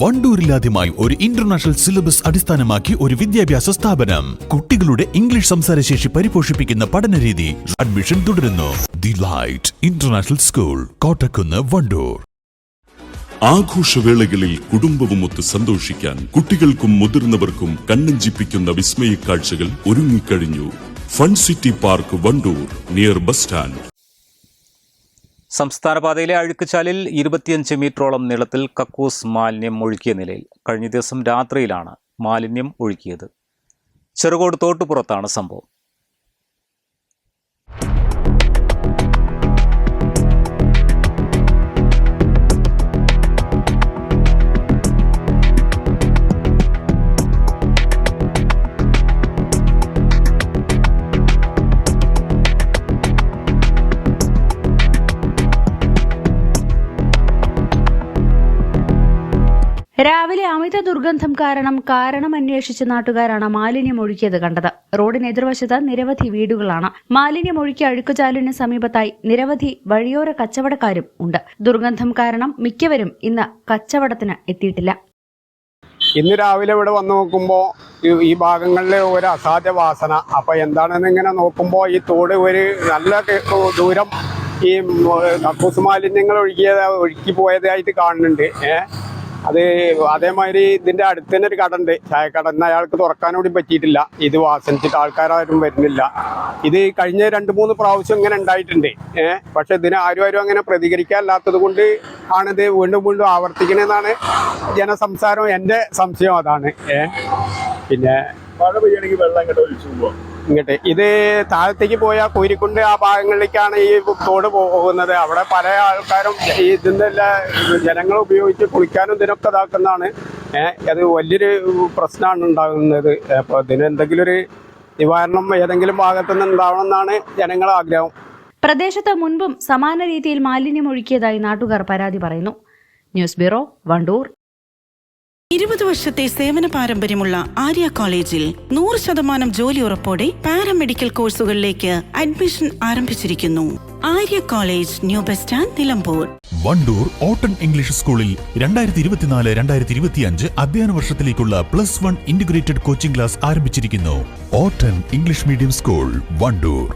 വണ്ടൂരിലാദ്യമായി ഒരു international syllabus അടിസ്ഥാനമാക്കി ഒരു വിദ്യാഭ്യാസ സ്ഥാപനം. കുട്ടികളുടെ ഇംഗ്ലീഷ് സംസാരശേഷി പരിപോഷിപ്പിക്കുന്ന പഠനരീതി അഡ്മിഷൻ തുടരുന്നു. The light international school Kottakkunnu Vandoor. ആഘോഷവേളകളിൽ കുടുംബവുമൊത്ത് സന്തോഷിക്കാൻ കുട്ടികൾക്കും മുതിർന്നവർക്കും കണ്ണഞ്ചിപ്പിക്കുന്ന വിസ്മയ കാഴ്ചകൾ ഒരുങ്ങിക്കഴിഞ്ഞു. Fun city park Vandoor near bus stand. സംസ്ഥാന പാതയിലെ അഴുക്കുചാലിൽ ഇരുപത്തിയഞ്ച് മീറ്ററോളം നീളത്തിൽ കക്കൂസ് മാലിന്യം ഒഴുക്കിയ നിലയിൽ കഴിഞ്ഞ ദിവസം രാത്രിയിലാണ് മാലിന്യം ഒഴുക്കിയത്. ചെറുകോട് തോട്ടുപുറത്താണ് സംഭവം. രാവിലെ അമിത ദുർഗന്ധം കാരണം കാരണം അന്വേഷിച്ച നാട്ടുകാരാണ് മാലിന്യം ഒഴുക്കിയത് കണ്ടത്. റോഡിന് എതിർവശത്ത് നിരവധി വീടുകളാണ്. മാലിന്യം ഒഴുക്കി അഴുക്കുചാലിന് സമീപത്തായി നിരവധി വഴിയോര കച്ചവടക്കാരും ഉണ്ട്. ദുർഗന്ധം കാരണം മിക്കവരും ഇന്ന് കച്ചവടത്തിന് എത്തിയിട്ടില്ല. ഇന്ന് രാവിലെ ഇവിടെ വന്ന് നോക്കുമ്പോൾ ഈ ഭാഗങ്ങളിൽ ഒരു അസാധ്യ വാസന. അപ്പൊ എന്താണെന്ന് ഇങ്ങനെ നോക്കുമ്പോൾ ഈ തോട് ഒരു നല്ല ദൂരം ഈ കക്കൂസ് മാലിന്യങ്ങൾ ഒഴുകിയത് ഒഴുക്കി പോയതായിട്ട് കാണുന്നുണ്ട്. ഏ? അത് അതേമാതിരി ഇതിന്റെ അടുത്ത് തന്നെ ഒരു കടണ്ട് ചായക്കട. ഇന്ന് അയാൾക്ക് തുറക്കാൻ കൂടി പറ്റിയിട്ടില്ല. ഇത് വാസനിച്ചിട്ട് ആൾക്കാരും വരുന്നില്ല. ഇത് കഴിഞ്ഞ രണ്ട് മൂന്ന് പ്രാവശ്യം ഇങ്ങനെ ഉണ്ടായിട്ടുണ്ട്. ഏഹ് പക്ഷെ ഇതിന് ആരും ആരും അങ്ങനെ പ്രതികരിക്കാനില്ലാത്തത് കൊണ്ട് ആണിത് വീണ്ടും വീണ്ടും ആവർത്തിക്കണമെന്നാണ് ജനസംസാരം. എന്റെ സംശയം അതാണ്. ഏഹ് പിന്നെ മഴ പെയ്യണമെങ്കിൽ വെള്ളം ഇങ്ങോട്ട് ഒഴിച്ചു പോവാം. ഇങ്ങോട്ട്. ഇത് താഴത്തേക്ക് പോയ കോരിക്കുണ്ട് ആ ഭാഗങ്ങളിലേക്കാണ് ഈ തോട് പോകുന്നത്. അവിടെ പല ആൾക്കാരും ഈ ഇതിന്റെ ജനങ്ങൾ ഉപയോഗിച്ച് കുളിക്കാനും ഇതിനൊക്കെ ഇതാക്കുന്നതാണ്. അത് വലിയൊരു പ്രശ്നമാണ് ഉണ്ടാകുന്നത്. അപ്പോൾ ഇതിനെന്തെങ്കിലും ഒരു നിവാരണം ഏതെങ്കിലും ഭാഗത്തു നിന്ന് ഉണ്ടാവണമെന്നാണ് ജനങ്ങളുടെ ആഗ്രഹം. പ്രദേശത്ത് മുൻപും സമാന രീതിയിൽ മാലിന്യം ഒഴുക്കിയതായി നാട്ടുകാർ പരാതി പറയുന്നു. News bureau Vandoor. ഇരുപത് വർഷത്തെ സേവന പാരമ്പര്യമുള്ള ആര്യ കോളേജിൽ നൂറ് ശതമാനം ജോലി ഉറപ്പോടെ പാരാമെഡിക്കൽ കോഴ്സുകളിലേക്ക് അഡ്മിഷൻ ആരംഭിച്ചിരിക്കുന്നു. Arya college new bus stand Nilambur. Vandoor ഓട്ടൺ English സ്കൂളിൽ രണ്ടായിരത്തി ഇരുപത്തിനാല് രണ്ടായിരത്തി ഇരുപത്തിയഞ്ച് അധ്യയന വർഷത്തിലേക്കുള്ള plus one integrated coaching class ആരംഭിച്ചിരിക്കുന്നു. ഓട്ടൺ ഇംഗ്ലീഷ് മീഡിയം സ്കൂൾ വണ്ടൂർ.